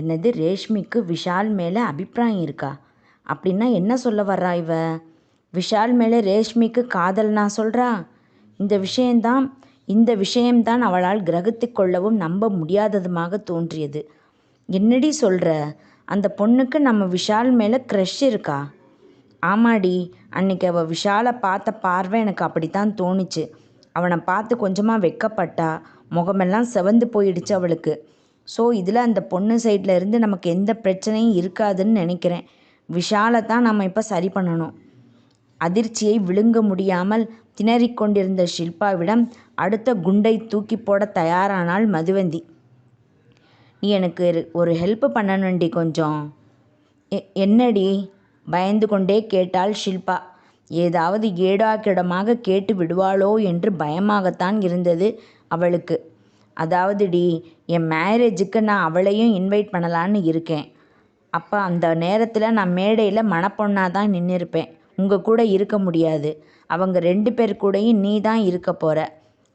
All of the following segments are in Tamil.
என்னது ரேஷ்மிக்கு விஷால் மேலே அபிப்பிராயம் இருக்கா? அப்படின்னா என்ன சொல்ல வர்றா இவ? விஷால் மேலே ரேஷ்மிக்கு காதல் நான் சொல்கிறா இந்த விஷயந்தான் இந்த விஷயம்தான் அவளால் கிரகித்து கொள்ளவும் நம்ப முடியாததுமாக தோன்றியது. என்னடி சொல்கிற அந்த பொண்ணுக்கு நம்ம விஷால் மேலே க்ரஷ் இருக்கா? ஆமாடி அன்னைக்கு அவள் விஷாலை பார்த்த பார்வை எனக்கு அப்படித்தான் தோணுச்சு. அவனை பார்த்து கொஞ்சமாக வெக்கப்பட்டா முகமெல்லாம் செவந்து போயிடுச்சு அவளுக்கு. ஸோ இதில் அந்த பொண்ணு சைடில் இருந்து நமக்கு எந்த பிரச்சனையும் இருக்காதுன்னு நினைக்கிறேன். விஷாலை தான் நம்ம இப்போ சரி பண்ணணும். அதிர்ச்சியை விழுங்க முடியாமல் திணறிக் கொண்டிருந்த ஷில்பாவிடம் அடுத்த குண்டை தூக்கி போட தயாரானாள் மதுவந்தி. நீ எனக்கு ஒரு- ஹெல்ப் பண்ணணும்டி கொஞ்சம். எ- என்னடி? பயந்து கொண்டே கேட்டாள் ஷில்பா. ஏதாவது ஏடாக்கிடமாக கேட்டு விடுவாளோ? என்று பயமாகத்தான் இருந்தது அவளுக்கு. அதாவது டி என் மேரேஜுக்கு நான் அவளையும் இன்வைட் பண்ணலான்னு இருக்கேன். அப்போ அந்த நேரத்தில் நான் மேடையில் மணப்பொண்ணாக தான் நின்றுருப்பேன் உங்கள் கூட இருக்க முடியாது. அவங்க ரெண்டு பேர் கூடயும் நீ தான் இருக்க போகிற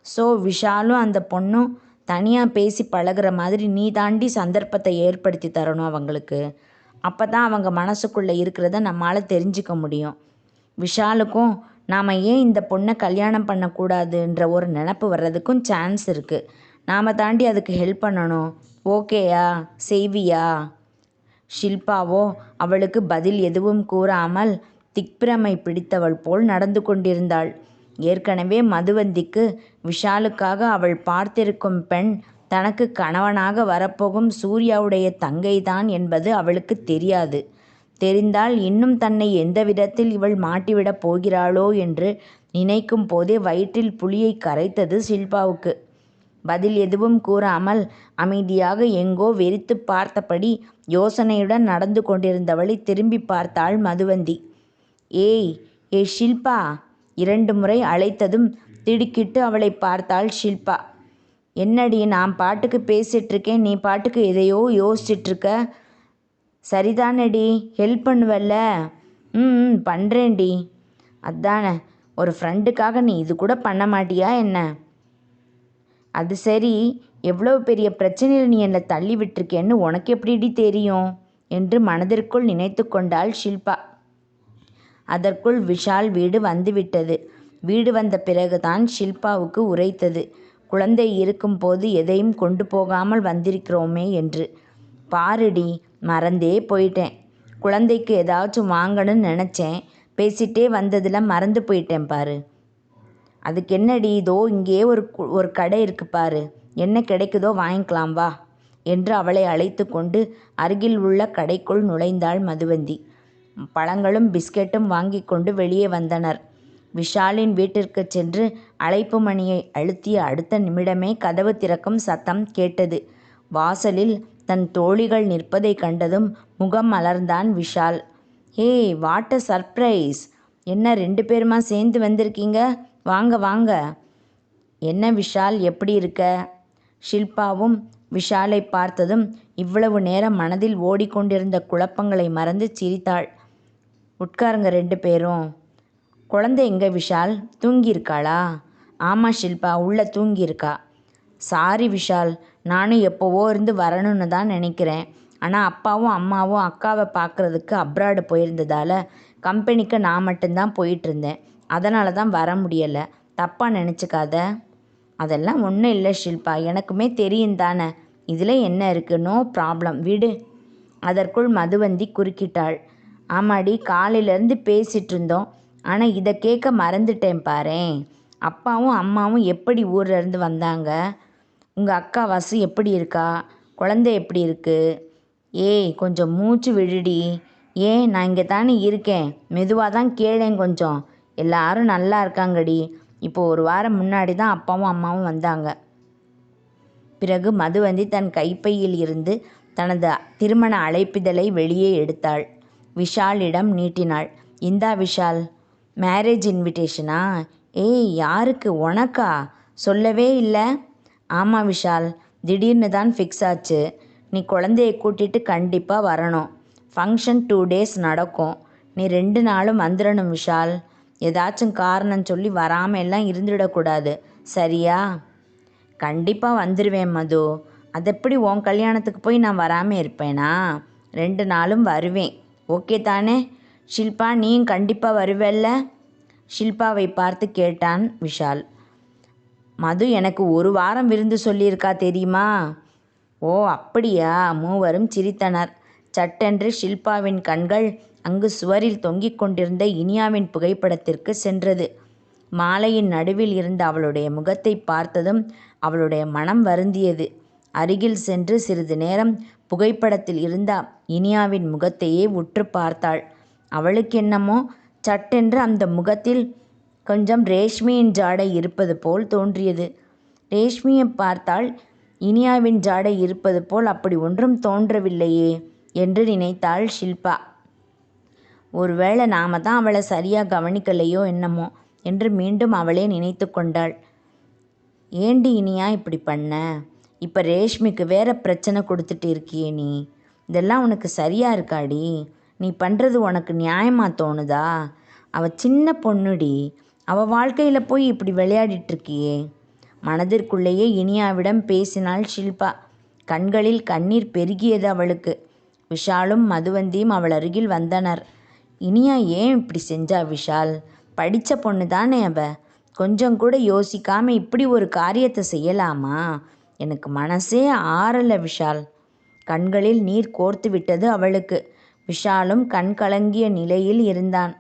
ஸோ விஷாலும் அந்த பொண்ணும் தனியாக பேசி பழகுற மாதிரி நீ தாண்டி சந்தர்ப்பத்தை ஏற்படுத்தி தரணும் அவங்களுக்கு. அப்போ தான் அவங்க மனசுக்குள்ளே இருக்கிறத நம்மளால் தெரிஞ்சுக்க முடியும். விஷாலுக்கும் நாம் ஏன் இந்த பொண்ணை கல்யாணம் பண்ணக்கூடாதுன்ற ஒரு நினப்பு வர்றதுக்கும் சான்ஸ் இருக்குது நாம் தாண்டி அதுக்கு ஹெல்ப் பண்ணணும். ஓகேயா செய்வியா? ஷில்பாவோ அவளுக்கு பதில் எதுவும் கூறாமல் திக்பிரமை பிடித்தவள் போல் நடந்து கொண்டிருந்தாள். ஏற்கனவே மதுவந்திக்கு விஷாலுக்காக அவள் பார்த்திருக்கும் பெண் தனக்கு கணவனாக வரப்போகும் சூர்யாவுடைய தங்கைதான் என்பது அவளுக்கு தெரியாது. தெரிந்தால் இன்னும் தன்னை எந்த விதத்தில் இவள் மாட்டிவிடப் போகிறாளோ என்று நினைக்கும் போதே வயிற்றில் புலியை கரைத்தது ஷில்பாவுக்கு. பதில் எதுவும் கூறாமல் அமைதியாக எங்கோ வெறித்து பார்த்தபடி யோசனையுடன் நடந்து கொண்டிருந்தவளை திரும்பி பார்த்தாள் மதுவந்தி. ஏய் ஏ ஷில்பா! இரண்டு முறை அழைத்ததும் திடுக்கிட்டு அவளை பார்த்தாள் ஷில்பா. என்னடி நான் பாட்டுக்கு பேசிட்டிருக்கேன் நீ பாட்டுக்கு எதையோ யோசிச்சிட்டுருக்க? சரிதானடி ஹெல்ப் பண்ணுவல்ல. ம் ம், பண்ணுறேன்டி அதானே ஒரு ஃப்ரெண்டுக்காக நீ இது கூட பண்ண மாட்டியா என்ன? அது சரி எவ்வளோ பெரிய பிரச்சனையில் நீ என்னை தள்ளி விட்டிருக்கேன்னு உனக்கு எப்படிடி தெரியும்? என்று மனதிற்குள் நினைத்து கொண்டாள் ஷில்பா. அதற்குள் விஷால் வீடு வந்துவிட்டது. வீடு வந்த பிறகுதான் ஷில்பாவுக்கு உரைத்தது. குழந்தை இருக்கும்போது எதையும் கொண்டு போகாமல் வந்திருக்கிறோமே என்று. பாருடி மறந்தே போயிட்டேன். குழந்தைக்கு ஏதாச்சும் வாங்கணும்னு நினச்சேன். பேசிட்டே வந்ததில் மறந்து போயிட்டேன் பாரு. அதுக்கு என்னடி இதோ இங்கே ஒரு கு- ஒரு கடை இருக்கு பாரு. என்ன கிடைக்குதோ வாங்கிக்கலாம் வா என்று அவளை அழைத்து கொண்டு அருகில் உள்ள கடைக்குள் நுழைந்தாள் மதுவந்தி. பழங்களும் பிஸ்கெட்டும் வாங்கி கொண்டு வெளியே வந்தனர். விஷாலின் வீட்டிற்கு சென்று அழைப்பு மணியை அழுத்திய அடுத்த நிமிடமே கதவு திறக்கும் சத்தம் கேட்டது. வாசலில் தன் தோழிகள் நிற்பதை கண்டதும் முகம் மலர்ந்தான் விஷால். ஏய் வாட் அ சர்ப்ரைஸ்! என்ன ரெண்டு பேருமா சேர்ந்து வந்திருக்கீங்க? வாங்க வாங்க. என்ன விஷால் எப்படி இருக்க? ஷில்பாவும் விஷாலை பார்த்ததும் இவ்வளவு நேரம் மனதில் ஓடிக்கொண்டிருந்த குழப்பங்களை மறந்து சிரித்தாள். உட்காருங்க ரெண்டு பேரும். குழந்தை எங்க விஷால்? தூங்கியிருக்காளா? ஆமாம் ஷில்பா உள்ளே தூங்கியிருக்கா. சாரி விஷால் நானும் எப்போவோ இருந்து வரணும்னு தான் நினைக்கிறேன். ஆனால் அப்பாவும் அம்மாவும் அக்காவை பார்க்குறதுக்கு அப்ராடு போயிருந்ததால் கம்பெனிக்கு நான் மட்டும்தான் போயிட்டுருந்தேன் அதனால தான் வர முடியலை. தப்பாக நினச்சிக்காத. அதெல்லாம் ஒன்றும் இல்லை ஷில்பா. எனக்குமே தெரியும் தானே. இதில் என்ன இருக்குது நோ ப்ராப்ளம் விடு. அதற்குள் மதுவந்தி குறுக்கிட்டாள். ஆமாடி காலையிலேருந்து பேசிகிட்டு இருந்தோம். ஆனால் இதை கேட்க மறந்துட்டேன் பாரேன் அப்பாவும் அம்மாவும் எப்படி ஊரில் இருந்து வந்தாங்க? உங்கள் அக்கா வசு எப்படி இருக்கா? குழந்தை எப்படி இருக்குது ஏய் கொஞ்சம் மூச்சு விடுடி. ஏன் நான் இங்கே தானே இருக்கேன். மெதுவாக தான் கேளேன் கொஞ்சம். எல்லாரும் நல்லா இருக்காங்கடி இப்போ ஒரு வாரம் முன்னாடி தான் அப்பாவும் அம்மாவும் வந்தாங்க பிறகு மதுவந்தி தன் கைப்பையில் இருந்து தனது திருமண அழைப்பிதழை வெளியே எடுத்தாள். விஷாலிடம் நீட்டினாள். இந்தா விஷால். மேரேஜ் இன்விடேஷனா? ஏய் யாருக்கு உனக்கா? சொல்லவே இல்லை ஆமாம் விஷால். திடீர்னு தான் ஃபிக்ஸ் ஆச்சு. நீ குழந்தைய கூட்டிட்டு கண்டிப்பாக வரணும். ஃபங்க்ஷன் டூ டேஸ் நடக்கும். நீ ரெண்டு நாளும் வந்துடணும் விஷால். ஏதாச்சும் காரணம் சொல்லி வராம எல்லாம் இருந்துடக்கூடாது. சரியா? கண்டிப்பாக வந்துடுவேன் மது. அதெப்படி உன் கல்யாணத்துக்கு போய் நான் வராமல் இருப்பேனா? ரெண்டு நாளும் வருவேன். ஓகே தானே? ஷில்பா நீயும் கண்டிப்பாக வருவல்ல? ஷில்பாவை பார்த்து கேட்டான் விஷால். மது எனக்கு ஒரு வாரம் விருந்து சொல்லியிருக்கா தெரியுமா? ஓ அப்படியா? மூவரும் சிரித்தனர். சட்டென்று ஷில்பாவின் கண்கள் அங்கு சுவரில் தொங்கிக் கொண்டிருந்த இனியாவின் புகைப்படத்திற்கு சென்றது. மாலையின் நடுவில் இருந்த அவளுடைய முகத்தை பார்த்ததும் அவளுடைய மனம் வருந்தியது. அருகில் சென்று சிறிது நேரம் புகைப்படத்தில் இருந்த இனியாவின் முகத்தையே உற்றுப் பார்த்தாள். அவளுக்கென்னமோ சட்டென்று அந்த முகத்தில் கொஞ்சம் ரேஷ்மியின் ஜாடை இருப்பது போல் தோன்றியது. ரேஷ்மியை பார்த்தால் இனியாவின் ஜாடை இருப்பது போல் அப்படி ஒன்றும் தோன்றவில்லையே என்று நினைத்தாள் ஷில்பா. ஒருவேளை நாம தான் அவளை சரியாக கவனிக்கலையோ என்னமோ என்று மீண்டும் அவளே நினைத்து கொண்டாள். ஏண்டி இனியா இப்படி பண்ண? இப்போ ரேஷ்மிக்கு வேற பிரச்சனை கொடுத்துட்டு இருக்கியே நீ. இதெல்லாம் உனக்கு சரியாக இருக்காடி? நீ பண்ணுறது உனக்கு நியாயமாக தோணுதா? அவ சின்ன பொண்ணுடி. அவ வாழ்க்கையில் போய் இப்படி விளையாடிட்டுருக்கியே மனதிற்குள்ளேயே இனியாவிடம் பேசினாள் ஷில்பா. கண்களில் கண்ணீர் பெருகியது அவளுக்கு. விஷாலும் மதுவந்தியும் அவள் அருகில் வந்தனர். இனியா ஏன் இப்படி செஞ்சா விஷால்? படித்த பொண்ணு தானே அவ. கொஞ்சம் கூட யோசிக்காம இப்படி ஒரு காரியத்தை செய்யலாமா? எனக்கு மனசே ஆறலை விஷால். கண்களில் நீர் கோர்த்து விட்டது அவளுக்கு. விஷாலும் கண் கலங்கிய நிலையில் இருந்தான்.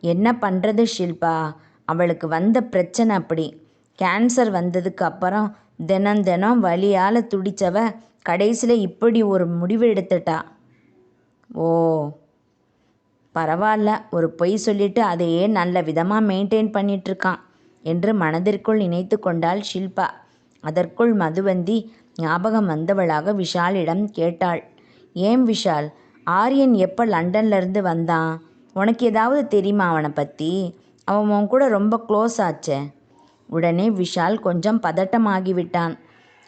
என்ன பண்ணுறது ஷில்பா? அவளுக்கு வந்த பிரச்சனை அப்படி. கேன்சர் வந்ததுக்கு அப்புறம் தினம் தினம் வலியால் துடித்தவ கடைசியில் இப்படி ஒரு முடிவு எடுத்துட்டா. ஓ. பரவாயில்ல ஒரு பொய் சொல்லிட்டு அதையே நல்ல விதமாக மெயின்டைன் பண்ணிகிட்ருக்கான் என்று மனதிற்குள் நினைத்து கொண்டாள் ஷில்பா. அதற்குள் மதுவந்தி ஞாபகம் வந்தவளாக விஷாலிடம் கேட்டாள். ஏன் விஷால்? ஆரியன் எப்போ லண்டன்லேருந்து வந்தான்? உனக்கு ஏதாவது தெரியுமா அவனை பற்றி அவன் உன் கூட ரொம்ப க்ளோஸ் ஆச்சே. உடனே விஷால் கொஞ்சம் பதட்டமாகிவிட்டான்.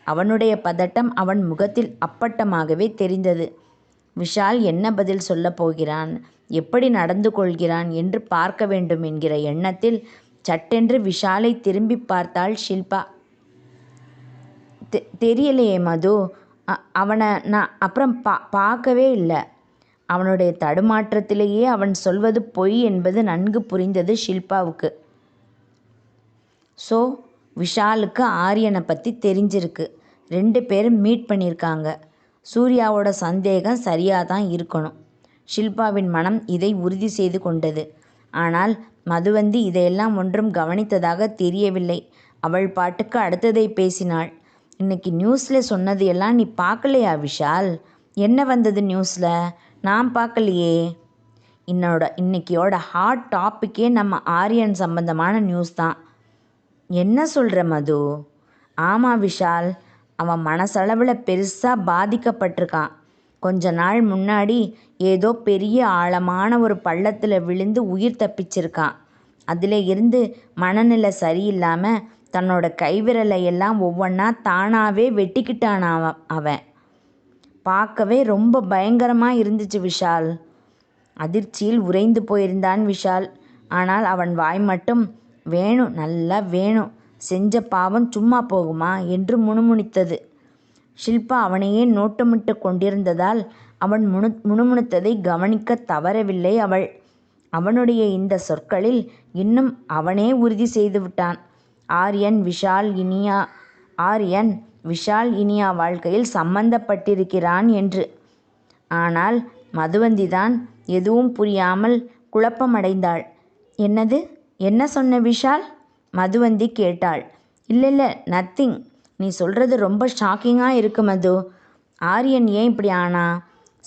அவனுடைய பதட்டம் அவன் முகத்தில் அப்பட்டமாகவே தெரிந்தது. விஷால் என்ன பதில் சொல்லப் போகிறான்? எப்படி நடந்து கொள்கிறான் என்று பார்க்க வேண்டும் என்கிற எண்ணத்தில் சட்டென்று விஷாலை திரும்பி பார்த்தாள் ஷில்பா. தெரியலையே மது. அவனை நான் அப்புறம் பா பார்க்கவே இல்லை அவனுடைய தடுமாற்றத்திலேயே அவன் சொல்வது பொய் என்பது நன்கு புரிந்தது ஷில்பாவுக்கு. ஸோ விஷாலுக்கு ஆரியனை பற்றி தெரிஞ்சிருக்கு. ரெண்டு பேரும் மீட் பண்ணியிருக்காங்க சூர்யாவோட சந்தேகம் சரியாக தான் இருக்கணும். ஷில்பாவின் மனம் இதை உறுதி செய்து கொண்டது. ஆனால் மதுவந்தி இதையெல்லாம் ஒன்றும் கவனித்ததாக தெரியவில்லை. அவள் பாட்டுக்கு அடுத்ததைப் பேசினாள். இன்னைக்கு நியூஸ்ல சொன்னது எல்லாம் நீ பாக்கலையா விஷால்? என்ன வந்தது நியூஸ்ல? நான் பாக்கலையே. இன்னைக்கோட ஹாட் டாபிக்கே நம்ம ஆர்யன் சம்பந்தமான நியூஸ் தான். என்ன சொல்ற மது? ஆமா விஷால். அவன் மனசளவுல பெருசா பாதிக்கப்பட்டிருக்கான். கொஞ்ச நாள் முன்னாடி ஏதோ பெரிய ஆழமான ஒரு பள்ளத்தில் விழுந்து உயிர் தப்பிச்சிருக்கான். அதில் இருந்து மனநிலை சரியில்லாமல் தன்னோட கைவிரலை எல்லாம் ஒவ்வொன்றா தானாகவே வெட்டிக்கிட்டான அவன். பார்க்கவே ரொம்ப பயங்கரமாக இருந்துச்சு விஷால். அதிர்ச்சியில் உறைந்து போயிருந்தான் விஷால். ஆனால் அவன் வாய் மட்டும் வேணும் நல்லா வேணும். செஞ்ச பாவம் சும்மா போகுமா? என்று முணுமுணுத்தது. ஷில்பா அவனையே நோட்டமிட்டு கொண்டிருந்ததால் அவன் முணு முணுமுணுத்ததை கவனிக்கத் தவறவில்லை அவள். அவனுடைய இந்த சொற்களில் இன்னும் அவனே உறுதி செய்துவிட்டான். ஆரியன் விஷால் இனியா ஆரியன் விஷால் இனியா வாழ்க்கையில் சம்பந்தப்பட்டிருக்கிறான் என்று. ஆனால் மதுவந்திதான் எதுவும் புரியாமல் குழப்பமடைந்தாள். என்னது? என்ன சொன்ன விஷால்? மதுவந்தி கேட்டாள். இல்லல்ல நத்திங். நீ சொல்கிறது ரொம்ப ஷாக்கிங்காக இருக்கு மது. ஆரியன் ஏன் இப்படி ஆனா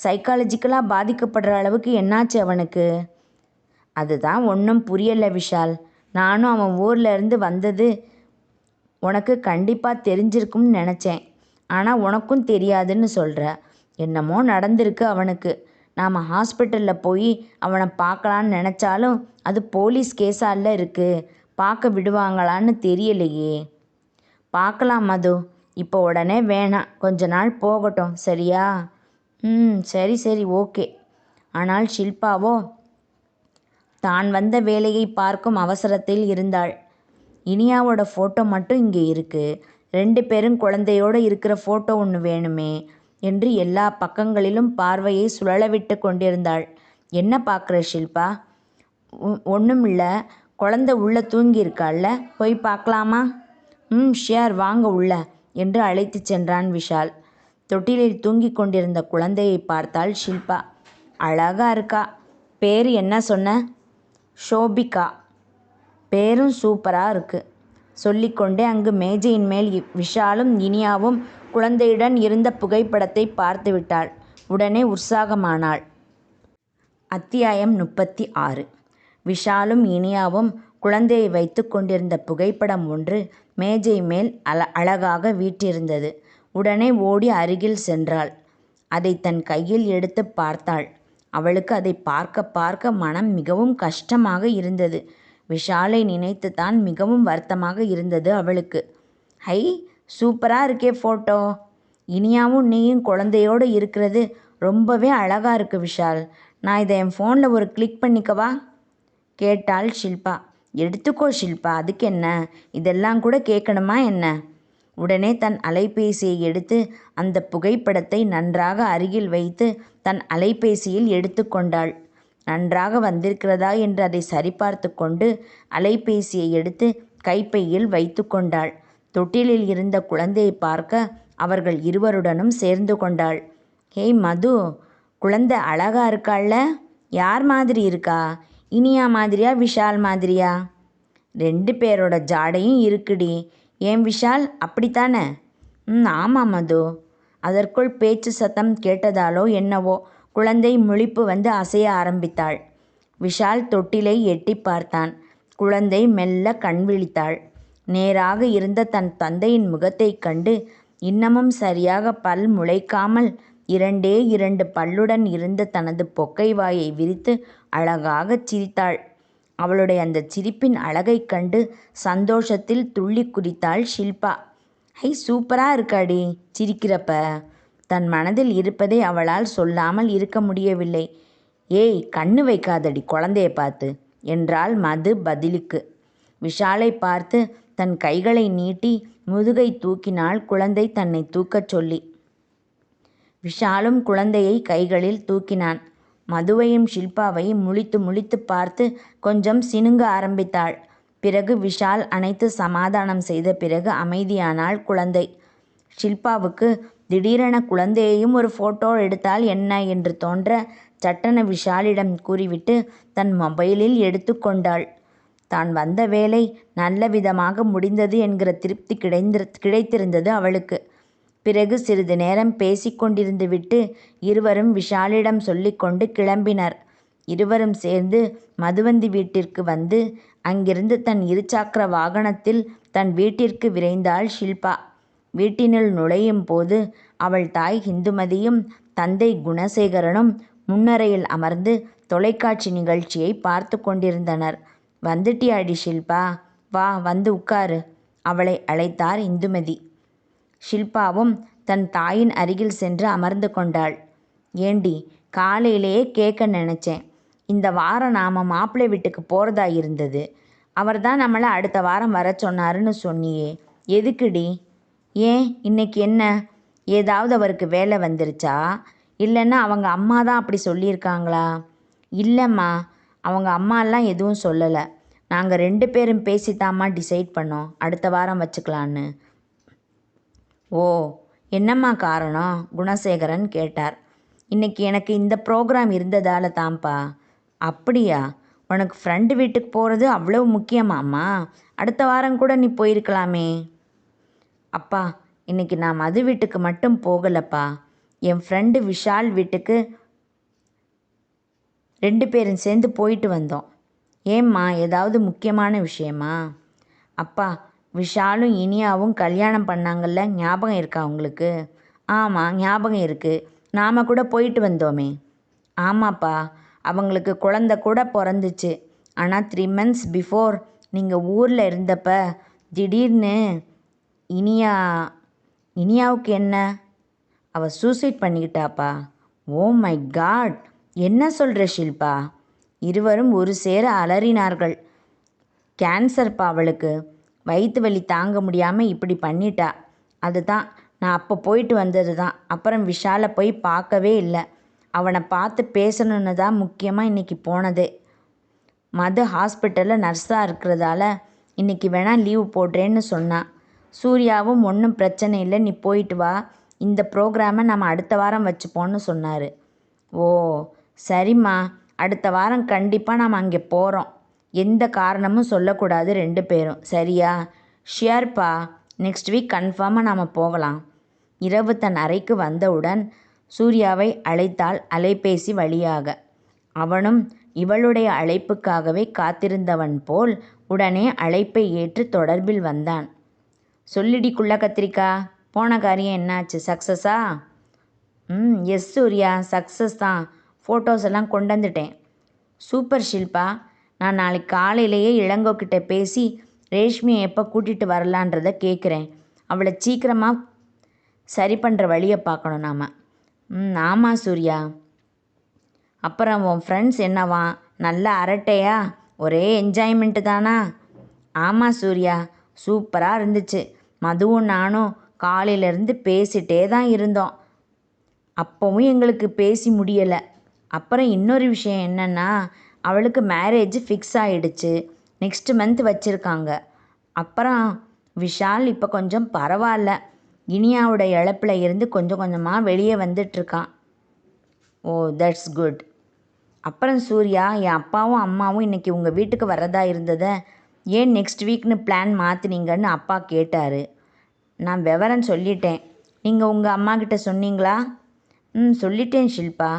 சைக்காலஜிக்கலாக பாதிக்கப்படுற அளவுக்கு என்னாச்சு அவனுக்கு? அதுதான் ஒன்றும் புரியலை விஷால். நானும் அவன் ஊரில் இருந்து வந்தது உனக்கு கண்டிப்பாக தெரிஞ்சிருக்கும்னு நினச்சேன் ஆனால் உனக்கும் தெரியாதுன்னு சொல்கிற என்னமோ நடந்திருக்கு அவனுக்கு நாம் ஹாஸ்பிட்டலில் போய் அவனை பார்க்கலான்னு நினச்சாலும் அது போலீஸ் கேஸால இருக்குது பார்க்க விடுவாங்களான்னு தெரியலையே பார்க்கலாம் மது. இப்போ உடனே வேணாம். கொஞ்ச நாள் போகட்டும் சரியா? ம் சரி சரி ஓகே. ஆனால் ஷில்பாவோ? தான் வந்த வேலையை பார்க்கும் அவசரத்தில் இருந்தாள். இனியாவோட ஃபோட்டோ மட்டும் இங்கே இருக்குது ரெண்டு பேரும் குழந்தையோடு இருக்கிற ஃபோட்டோ ஒன்று வேணுமே என்று எல்லா பக்கங்களிலும் பார்வையை சுழலவிட்டு கொண்டிருந்தாள். என்ன பார்க்குற ஷில்பா? ஒன்றும் இல்லை குழந்தை உள்ளே தூங்கியிருக்காள்ல. போய் பார்க்கலாமா? ம் ஷியார் வாங்க உள்ள என்று அழைத்துச் சென்றான் விஷால். தொட்டிலில் தூங்கிக் கொண்டிருந்த குழந்தையை பார்த்தாள் ஷில்பா. அழகா இருக்கா? பேர் என்ன சொன்ன? ஷோபிகா. பேரும் சூப்பராக இருக்கு. சொல்லிக்கொண்டே அங்கு மேஜையின் மேல் இ- விஷாலும் இனியாவும் குழந்தையுடன் இருந்த புகைப்படத்தை பார்த்து விட்டாள். உடனே உற்சாகமானாள். அத்தியாயம் முப்பத்தி ஆறு. விஷாலும் இனியாவும் குழந்தையை வைத்து கொண்டிருந்த புகைப்படம் ஒன்று மேஜை மேல் அல அழகாக வீற்றிருந்தது. உடனே ஓடி அருகில் சென்றாள். அதை தன் கையில் எடுத்து பார்த்தாள். அவளுக்கு அதை பார்க்க பார்க்க மனம் மிகவும் கஷ்டமாக இருந்தது. விஷாலை நினைத்து தான் மிகவும் வருத்தமாக இருந்தது அவளுக்கு. ஹை சூப்பராக இருக்கே ஃபோட்டோ இனியாவும் நீயும் குழந்தையோடு இருக்கிறது. ரொம்பவே அழகாக இருக்கு விஷால். நான் இதை என் ஃபோனில் ஒரு கிளிக் பண்ணிக்கவா? கேட்டாள் ஷில்பா. எடுத்துக்கோ ஷில்பா அதுக்கு என்ன? இதெல்லாம் கூட கேட்கணுமா என்ன? உடனே தன் அலைபேசியை எடுத்து அந்த புகைப்படத்தை நன்றாக அருகில் வைத்து தன் அலைபேசியில் எடுத்துக்கொண்டாள் நன்றாக வந்திருக்கிறதா என்று அதை சரிபார்த்து கொண்டு அலைபேசியை எடுத்து கைப்பையில் வைத்து கொண்டாள். தொட்டிலில் இருந்த குழந்தையை பார்க்க அவர்கள் இருவருடனும் சேர்ந்து கொண்டாள். ஹேய் மது குழந்தை அழகா இருக்காள்ல யார் மாதிரி இருக்கா? இனியா மாதிரியா விஷால் மாதிரியா? ரெண்டு பேரோட ஜாடையும் இருக்குடி. ஏன் விஷால்? அப்படித்தானே? ம் ஆமாம் மது. அதற்குள் பேச்சு சத்தம் கேட்டதாலோ என்னவோ குழந்தை முழிப்பு வந்து அசைய ஆரம்பித்தாள். விஷால் தொட்டிலை எட்டி பார்த்தான். குழந்தை மெல்ல கண் விழித்தாள். நேராக இருந்த தன் தந்தையின் முகத்தைக் கண்டு இன்னமும் சரியாக பல் முளைக்காமல் இரண்டே இரண்டு பல்லுடன் இருந்த தனது பொக்கை வாயை விரித்து அழகாகச் சிரித்தாள். அவளுடைய அந்த சிரிப்பின் அழகைக் கண்டு சந்தோஷத்தில் துள்ளி குதித்தாள் ஷில்பா. ஹை சூப்பராக இருக்காடி சிரிக்கிறப்ப. தன் மனதில் இருப்பதை அவளால் சொல்லாமல் இருக்க முடியவில்லை. ஏய் கண்ணு வைக்காதடி குழந்தைய பார்த்து என்றாள் மது பதிலுக்கு. விஷாலை பார்த்து தன் கைகளை நீட்டி முதுகை தூக்கினாள் குழந்தை தன்னை தூக்கச் சொல்லி. விஷாலும் குழந்தையை கைகளில் தூக்கினான். மதுவையும் ஷில்பாவையும் முழித்து முழித்து பார்த்து கொஞ்சம் சினுங்க ஆரம்பித்தாள். பிறகு விஷால் அனைத்து சமாதானம் செய்த பிறகு அமைதியானாள் குழந்தை. ஷில்பாவுக்கு திடீரென குழந்தையையும் ஒரு ஃபோட்டோ எடுத்தால் என்ன என்று தோன்ற சட்டென விஷாலிடம் கூறிவிட்டு தன் மொபைலில் எடுத்துக்கொண்டாள் தான் வந்த வேலை நல்ல விதமாக முடிந்தது என்கிற திருப்தி கிடைந்திரு கிடைத்திருந்தது அவளுக்கு. பிறகு சிறிது நேரம் பேசிக்கொண்டிருந்து விட்டு இருவரும் விஷாலிடம் சொல்லிக்கொண்டு கிளம்பினர். இருவரும் சேர்ந்து மதுவந்தி வீட்டிற்கு வந்து அங்கிருந்து தன் இருசக்கர வாகனத்தில் தன் வீட்டிற்கு விரைந்தாள் ஷில்பா. வீட்டினுள் நுழையும் போது அவள் தாய் இந்துமதியும் தந்தை குணசேகரனும் முன்னறையில் அமர்ந்து தொலைக்காட்சி நிகழ்ச்சியை பார்த்து கொண்டிருந்தனர். வந்துட்டியாடி ஷில்பா வா வந்து உட்காரு அவளை அழைத்தார் இந்துமதி ஷில்பாவும் தன் தாயின் அருகில் சென்று அமர்ந்து கொண்டாள். ஏண்டி காலையிலேயே கேட்க நினச்சேன். இந்த வாரம் நாம் மாப்பிள்ளை வீட்டுக்கு போகிறதா இருந்தது. அவர் தான் நம்மளை அடுத்த வாரம் வர சொன்னாருன்னு சொன்னியே. எதுக்குடி? ஏன்? இன்னைக்கு என்ன? ஏதாவது அவருக்கு வேலை வந்துருச்சா? இல்லைன்னா அவங்க அம்மா தான் அப்படி சொல்லியிருக்காங்களா? இல்லைம்மா அவங்க அம்மாலாம் எதுவும் சொல்லலை. நாங்கள் ரெண்டு பேரும் பேசித்தாம்மா டிசைட் பண்ணோம். அடுத்த வாரம் வச்சுக்கலான்னு. ஓ என்னம்மா காரணம்? குணசேகரன் கேட்டார். இன்னைக்கு எனக்கு இந்த ப்ரோக்ராம் இருந்ததால தான்ப்பா. அப்படியா? உனக்கு ஃப்ரெண்டு வீட்டுக்கு போகிறது அவ்வளோ முக்கியமாம்மா அடுத்த வாரம் கூட நீ போயிருக்கலாமே. அப்பா இன்னைக்கு நான் மது வீட்டுக்கு மட்டும் போகலப்பா. என் ஃப்ரெண்டு விஷால் வீட்டுக்கு ரெண்டு பேரும் சேர்ந்து போயிட்டு வந்தோம். ஏம்மா ஏதாவது முக்கியமான விஷயமா? அப்பா விஷாலும் இனியாவும் கல்யாணம் பண்ணாங்கல்ல? ஞாபகம் இருக்கா உங்களுக்கு? ஆமாம் ஞாபகம் இருக்குது நாம் கூட போயிட்டு வந்தோமே. ஆமாப்பா அவங்களுக்கு குழந்த கூட பிறந்துச்சு. ஆனால் த்ரீ மந்த்ஸ் பிஃபோர் நீங்கள் ஊரில் இருந்தப்ப திடீர்னு இனியா இனியாவுக்கு என்ன? அவள் சூசைட் பண்ணிக்கிட்டாப்பா. ஓ மை காட் என்ன சொல்கிற ஷில்பா? இருவரும் ஒரு சேர அலறினார்கள். கேன்சர்ப்பா அவளுக்கு. வயிற்று வலி தாங்க முடியாமல் இப்படி பண்ணிட்டா. அதுதான் நான் அப்போ போயிட்டு வந்தது தான் அப்புறம் விஷாலை போய் பார்க்கவே இல்லை. அவனை பார்த்து பேசணுன்னு தான் முக்கியமாக இன்றைக்கி போனதே. மது ஹாஸ்பிட்டலில் நர்ஸாக இருக்கிறதால இன்றைக்கி வேணால் லீவு போடுறேன்னு சொன்னான் சூர்யாவும் ஒன்றும் பிரச்சனை இல்லை நீ போயிட்டு வா. இந்த ப்ரோக்ராமை நம்ம அடுத்த வாரம் வச்சுப்போன்னு சொன்னார். ஓ சரிம்மா. அடுத்த வாரம் கண்டிப்பாக நாம் அங்கே போகிறோம் எந்த காரணமும் சொல்லக்கூடாது ரெண்டு பேரும். சரியா? ஷியர்ப்பா நெக்ஸ்ட் வீக் கன்ஃபார்மாக நாம் போகலாம். இரவு தன் அறைக்கு வந்தவுடன் சூர்யாவை அழைத்தாள் அலைபேசி வழியாக. அவனும் இவளுடைய அழைப்புக்காகவே காத்திருந்தவன் போல் உடனே அழைப்பை ஏற்று தொடர்பில் வந்தான். சொல்லிடி குள்ள கத்திரிக்கா போன காரியம் என்னாச்சு சக்ஸஸா ம் எஸ் சூர்யா சக்ஸஸ் தான். ஃபோட்டோஸ் எல்லாம் கொண்டு வந்துட்டேன். சூப்பர் ஷில்பா நான் நாளைக்கு காலையிலேயே இளங்கோ கிட்ட பேசி ரேஷ்மியை எப்போ கூட்டிகிட்டு வரலான்றத கேட்குறேன் அவளை சீக்கிரமாக சரி பண்ணுற வழியை பார்க்கணும் நாம். ம் ஆமாம் சூர்யா. அப்புறம் உன் ஃப்ரெண்ட்ஸ் என்னவா? நல்ல அரட்டையா? ஒரே என்ஜாய்மெண்ட்டு தானா? ஆமாம் சூர்யா சூப்பராக இருந்துச்சு. மதுவும் நானும் காலையிலேருந்து பேசிட்டே தான் இருந்தோம். அப்போவும் எங்களுக்கு பேசி முடியலை. அப்புறம் இன்னொரு விஷயம் என்னென்னா அவளுக்கு மேரேஜ் ஃபிக்ஸ் ஆகிடுச்சு நெக்ஸ்ட் மந்த் வச்சுருக்காங்க. அப்புறம் விஷால் இப்போ கொஞ்சம் பரவாயில்ல. இனியாவோட இழப்பில் இருந்து கொஞ்சம் கொஞ்சமாக வெளியே வந்துட்டுருக்கான் ஓ தட்ஸ் குட் அப்புறம் சூர்யா என் அப்பாவும் அம்மாவும் இன்றைக்கி உங்கள் வீட்டுக்கு வர்றதா இருந்ததை ஏன் நெக்ஸ்ட் வீக்னு பிளான் மாற்றினீங்கன்னு அப்பா கேட்டார். நான் விவரம் சொல்லிட்டேன். நீங்கள் உங்கள் அம்மா கிட்ட சொன்னீங்களா? ம் சொல்லிட்டேன் ஷில்பா.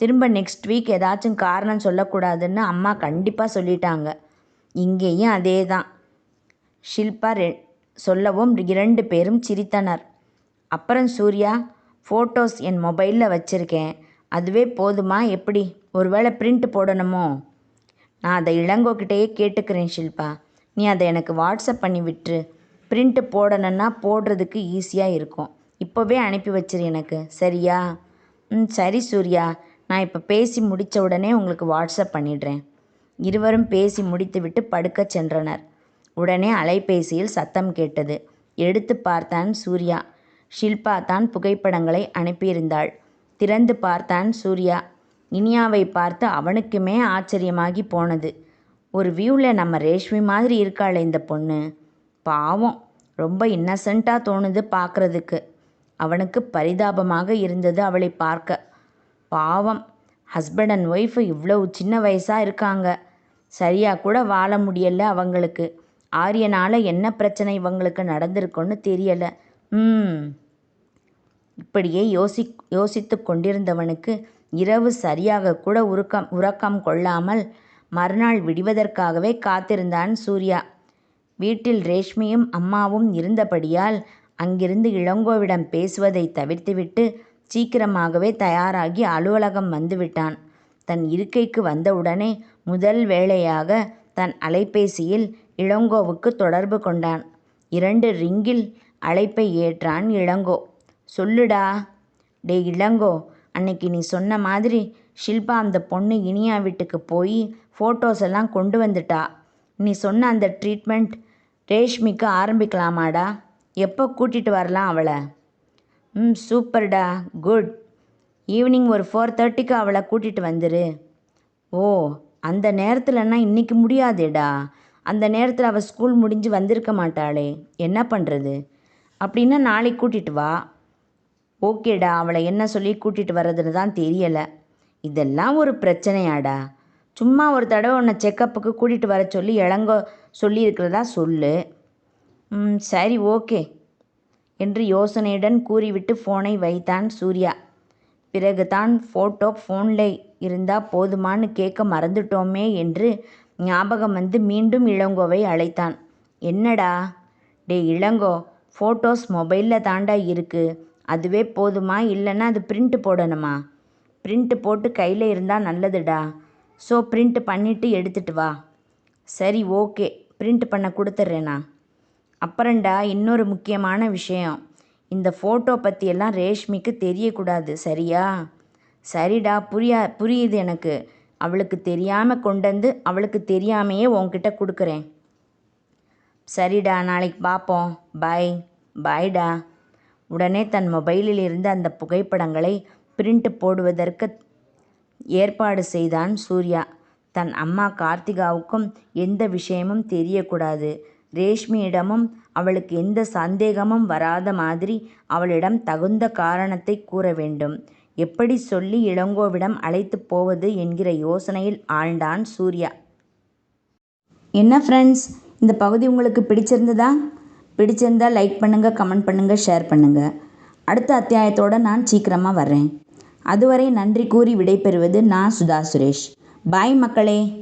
திரும்ப நெக்ஸ்ட் வீக் ஏதாச்சும் காரணம் சொல்லக்கூடாதுன்னு அம்மா கண்டிப்பாக சொல்லிட்டாங்க. இங்கேயும் அதே தான் ஷில்பா ரெ சொல்லவும் இரண்டு பேரும் சிரித்தனர். அப்புறம் சூர்யா ஃபோட்டோஸ் என் மொபைலில் வச்சுருக்கேன். அதுவே போதுமா? எப்படி? ஒருவேளை பிரிண்ட் போடணுமோ? நான் அதை இளங்கோக்கிட்டேயே கேட்டுக்கிறேன் ஷில்பா. நீ அதை எனக்கு வாட்ஸ்அப் பண்ணி விட்டுரு. பிரிண்ட்டு போடணுன்னா போடுறதுக்கு ஈஸியாக இருக்கும். இப்போவே அனுப்பி வச்சிரு எனக்கு. சரியா? ம் சரி சூர்யா. நான் இப்போ பேசி முடித்த உடனே உங்களுக்கு வாட்ஸ்அப் பண்ணிடுறேன். இருவரும் பேசி முடித்துவிட்டு படுக்கச் சென்றனர். உடனே அலைபேசியில் சத்தம் கேட்டது. எடுத்து பார்த்தான் சூர்யா. ஷில்பா தான் புகைப்படங்களை அனுப்பியிருந்தாள். திறந்து பார்த்தான் சூர்யா. இனியாவை பார்த்து அவனுக்குமே ஆச்சரியமாகி போனது. ஒரு வியூவில் நம்ம ரேஷ்மி மாதிரி இருக்காள் இந்த பொண்ணு. பாவம் ரொம்ப இன்னசென்ட்டாக தோணுது பார்க்குறதுக்கு அவனுக்கு பரிதாபமாக இருந்தது அவளை பார்க்க. பாவம். ஹஸ்பண்ட் அண்ட் ஒய்ஃபு இவ்வளவு சின்ன வயசாக இருக்காங்க. சரியாக கூட வாழ முடியலை அவங்களுக்கு. ஆரியனால் என்ன பிரச்சனை இவங்களுக்கு நடந்திருக்குன்னு தெரியலை. ம். இப்படியே யோசி யோசித்து கொண்டிருந்தவனுக்கு இரவு சரியாக கூட உருக்கம் உறக்கம் கொள்ளாமல் மறுநாள் விடுவதற்காகவே காத்திருந்தான் சூர்யா. வீட்டில் ரேஷ்மியும் அம்மாவும் இருந்தபடியால் அங்கிருந்து இளங்கோவிடம் பேசுவதை தவிர்த்துவிட்டு சீக்கிரமாகவே தயாராகி அலுவலகம் வந்துவிட்டான். தன் இருக்கைக்கு வந்தவுடனே முதல் வேளையாக தன் அலைபேசியில் இளங்கோவுக்கு தொடர்பு கொண்டான். இரண்டு ரிங்கில் அழைப்பை ஏற்றான் இளங்கோ. சொல்லுடா. டே இளங்கோ அன்னைக்கு நீ சொன்ன மாதிரி ஷில்பா அந்த பொண்ணு இனியா வீட்டுக்கு போய் ஃபோட்டோஸ் எல்லாம் கொண்டு வந்துட்டா. நீ சொன்ன அந்த ட்ரீட்மெண்ட் ரேஷ்மிக்கு ஆரம்பிக்கலாமாடா. எப்போ கூட்டிகிட்டு வரலாம் அவளை? ம் சூப்பர்டா. குட். ஈவினிங் ஒரு ஃபோர் தேர்ட்டிக்கு அவளை கூட்டிகிட்டு வந்துரு. ஓ அந்த நேரத்தில்னா இன்றைக்கி முடியாதேடா. அந்த நேரத்தில் அவள் ஸ்கூல் முடிஞ்சு வந்திருக்க மாட்டாளே. என்ன பண்ணுறது அப்படின்னா நாளைக்கு கூட்டிகிட்டு வா. ஓகேடா அவளை என்ன சொல்லி கூட்டிகிட்டு வர்றதுன்னு தான் தெரியலை. இதெல்லாம் ஒரு பிரச்சனையாடா. சும்மா ஒரு தடவை உன்னை செக்கப்புக்கு கூட்டிகிட்டு வர சொல்லி இளங்கோ சொல்லியிருக்கிறதா சொல்லு. ம் சரி ஓகே. என்று யோசனையுடன் கூறிவிட்டு ஃபோனை வைத்தான் சூர்யா. பிறகு தான் ஃபோட்டோ ஃபோனில் இருந்தால் போதுமான்னு கேட்க மறந்துட்டோமே என்று ஞாபகம் வந்து மீண்டும் இளங்கோவை அழைத்தான். என்னடா? டே இளங்கோ ஃபோட்டோஸ் மொபைலில் தாண்டா இருக்கு. அதுவே போதுமா? இல்லைன்னா அது பிரிண்ட்டு போடணுமா? பிரிண்ட்டு போட்டு கையில் இருந்தால் நல்லதுடா. ஸோ பிரிண்ட்டு பண்ணிவிட்டு எடுத்துகிட்டு வா. சரி ஓகே பிரிண்ட் பண்ண கொடுத்துட்றேண்ணா அப்புறம்டா இன்னொரு முக்கியமான விஷயம். இந்த ஃபோட்டோ பற்றியெல்லாம் ரேஷ்மிக்கு தெரியக்கூடாது சரியா? சரிடா புரியா புரியுது எனக்கு. அவளுக்கு தெரியாமல் கொண்டு வந்து அவளுக்கு தெரியாமையே உன்கிட்ட கொடுக்குறேன். சரிடா நாளைக்கு பார்ப்போம் பாய் பாய்டா உடனே தன் மொபைலில் இருந்து அந்த புகைப்படங்களை பிரிண்ட் போடுவதற்கு ஏற்பாடு செய்தான் சூர்யா. தன் அம்மா கார்த்திகாவுக்கும் எந்த விஷயமும் தெரியக்கூடாது. ரேஷ்மியிடமும் அவளுக்கு எந்த சந்தேகமும் வராத மாதிரி அவளிடம் தகுந்த காரணத்தை கூற வேண்டும். எப்படி சொல்லி இளங்கோவிடம் அழைத்து போவது? என்கிற யோசனையில் ஆழ்ந்தான் சூர்யா. என்ன ஃப்ரெண்ட்ஸ் இந்த பகுதி உங்களுக்கு பிடிச்சிருந்ததா? பிடிச்சிருந்தா லைக் பண்ணுங்கள் கமெண்ட் பண்ணுங்கள் ஷேர் பண்ணுங்கள் அடுத்த அத்தியாயத்தோடு நான் சீக்கிரமாக வர்றேன். அதுவரை நன்றி கூறி விடைபெறுவது நான் சுதா சுரேஷ். பாய் மக்களே.